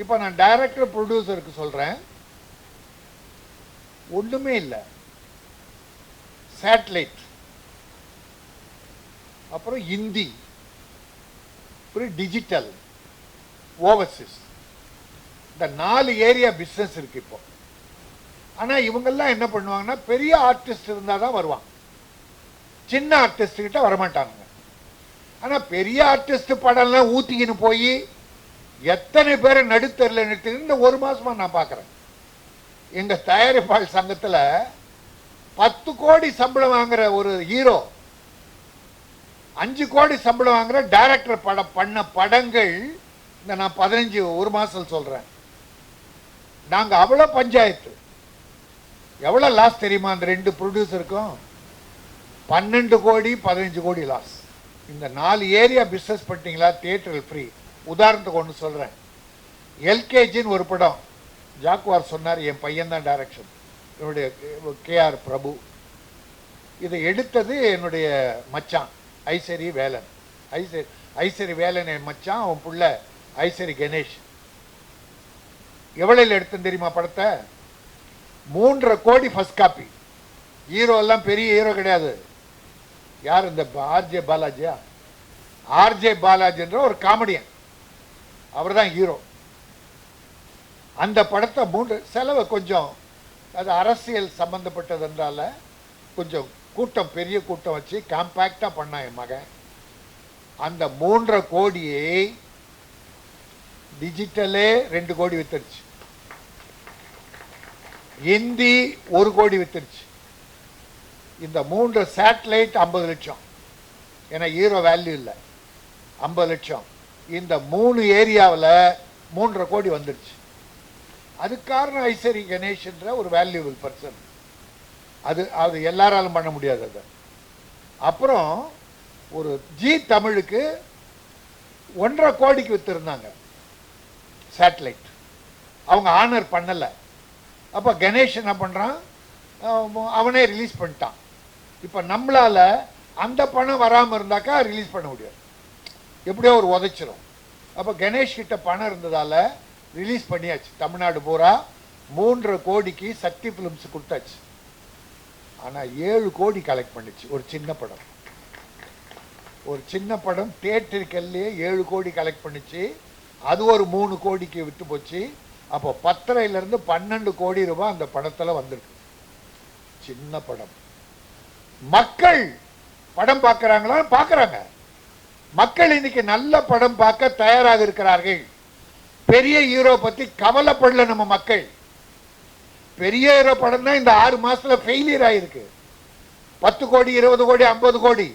இப்போ நான் டைரக்டர் ப்ரொடியூசருக்கு சொல்கிறேன் ஒன்றுமே இல்லை. சேட்டலைட் அப்புறம் ஹிந்தி. அப்புறம் டிஜிட்டல் ஓவர்சீஸ் இந்த நாலு ஏரியா பிஸ்னஸ் இருக்கு இப்போ. ஆனால் இவங்கெல்லாம் என்ன பண்ணுவாங்கன்னா பெரிய ஆர்டிஸ்ட் இருந்தால் தான் வருவாங்க. சின்ன ஆர்டிஸ்ட்கிட்ட வரமாட்டாங்க ஆனால் பெரிய ஆர்டிஸ்ட் படம்லாம் ஊத்திக்கின்னு போய் எத்தனை பேரை நடுத்தரில் நிறுத்தி இந்த ஒரு மாசமா நான் பார்க்குறேன். எங்கள் தயாரிப்பாளர் சங்கத்தில் பத்து கோடி சம்பளம் வாங்குற ஒரு ஹீரோ அஞ்சு கோடி சம்பளம் வாங்குற டைரக்டர் படம் பண்ண படங்கள் இந்த நான் பதினஞ்சு ஒரு மாதம் சொல்கிறேன் நாங்கள் அவ்வளோ பஞ்சாயத்து. எவ்வளோ லாஸ் தெரியுமா? அந்த ரெண்டு ப்ரொடியூசருக்கும் பன்னெண்டு கோடி பதினஞ்சு கோடி லாஸ் இந்த நாலு ஏரியா பிஸ்னஸ் பண்ணிட்டீங்களா? தியேட்டர் ஃப்ரீ உதாரணத்துக்கு ஒன்று சொல்கிறேன் எல்கேஜின்னு ஒரு படம். ஜாக்குவார் சொன்னார் என் பையன் தான் டைரக்ஷன் என்னுடைய கேஆர் பிரபு. இதை எடுத்தது என்னுடைய மச்சான் ஐசரி வேலன். ஐசரி ஐசரி வேலன் என் மச்சான் அவன் புள்ள ஐசரி கணேஷ். எவ்வளவு எடுத்தேன் தெரியுமா படத்தை? மூன்றரை கோடி ஃபஸ்ட் காப்பி ஹீரோ எல்லாம் பெரிய ஹீரோ கிடையாது. யார் இந்த ஆர்ஜே பாலாஜியா? ஆர்ஜே பாலாஜின்ற ஒரு காமெடியன் அவர் தான் ஹீரோ அந்த படத்தை மூன்று செலவு கொஞ்சம் அது அரசியல் சம்பந்தப்பட்டதுன்றால கொஞ்சம் கூட்டம் பெரிய கூட்டம் வச்சு காம்பேக்டாக பண்ணான் என் மகன். அந்த மூன்றரை கோடியை டிஜிட்டலே ரெண்டு கோடி வித்துருச்சு. ஹிந்தி ஒரு கோடி வித்துருச்சு. இந்த மூன்று சேட்டலைட் ஐம்பது லட்சம். ஏன்னா ஹீரோ வேல்யூ இல்லை. ஐம்பது லட்சம். இந்த மூணு ஏரியாவில் மூன்றரை கோடி வந்துடுச்சு. அது காரணம் ஐஸ்வரி கணேஷ்ன்ற ஒரு வேல்யூபிள் பர்சன் அது அது எல்லாராலும் பண்ண முடியாது அது. அப்புறம் ஒரு ஜி தமிழுக்கு ஒன்றரை கோடிக்கு வித்துருந்தாங்க. சேட்டலைட் அவங்க ஆனர் பண்ணலை. அப்போ கணேஷ் என்ன பண்ணுறான் அவனே ரிலீஸ் பண்ணிட்டான். இப்போ நம்மளால அந்த பணம் வராமல் இருந்தாக்கா ரிலீஸ் பண்ண முடியாது. எப்படியோ ஒரு உதைச்சிரும். அப்போ கணேஷ் கிட்ட பணம் இருந்ததால ரிலீஸ் பண்ணியாச்சு. தமிழ்நாடு பூரா மூன்றரை கோடிக்கு சக்தி ஃபிலிம்ஸ் கொடுத்தாச்சு. ஆனால் ஏழு கோடி கலெக்ட் பண்ணிச்சு. ஒரு சின்ன படம். ஒரு சின்ன படம் தேட்டருக்கல்லையே ஏழு கோடி கலெக்ட் பண்ணிச்சு. அது ஒரு மூணு கோடிக்கு விட்டு போச்சு. அப்போ பத்தரையிலேருந்து பன்னெண்டு கோடி ரூபாய் அந்த படத்தில் வந்திருக்கு. சின்ன படம். மக்கள் படம் பார்க்குறாங்களா பார்க்குறாங்க. மக்கள் இன்னைக்கு நல்ல படம் பார்க்க தயாராக இருக்கிறார்கள். பெரிய ஹீரோ பத்தி கவலைப்படல நம்ம மக்கள். பெரிய ஹீரோ படம் தான் இந்த ஆறு மாசத்துல ஃபெயிலியர் ஆயிருக்கு. பத்து கோடி இருபது கோடி ஐம்பது கோடி.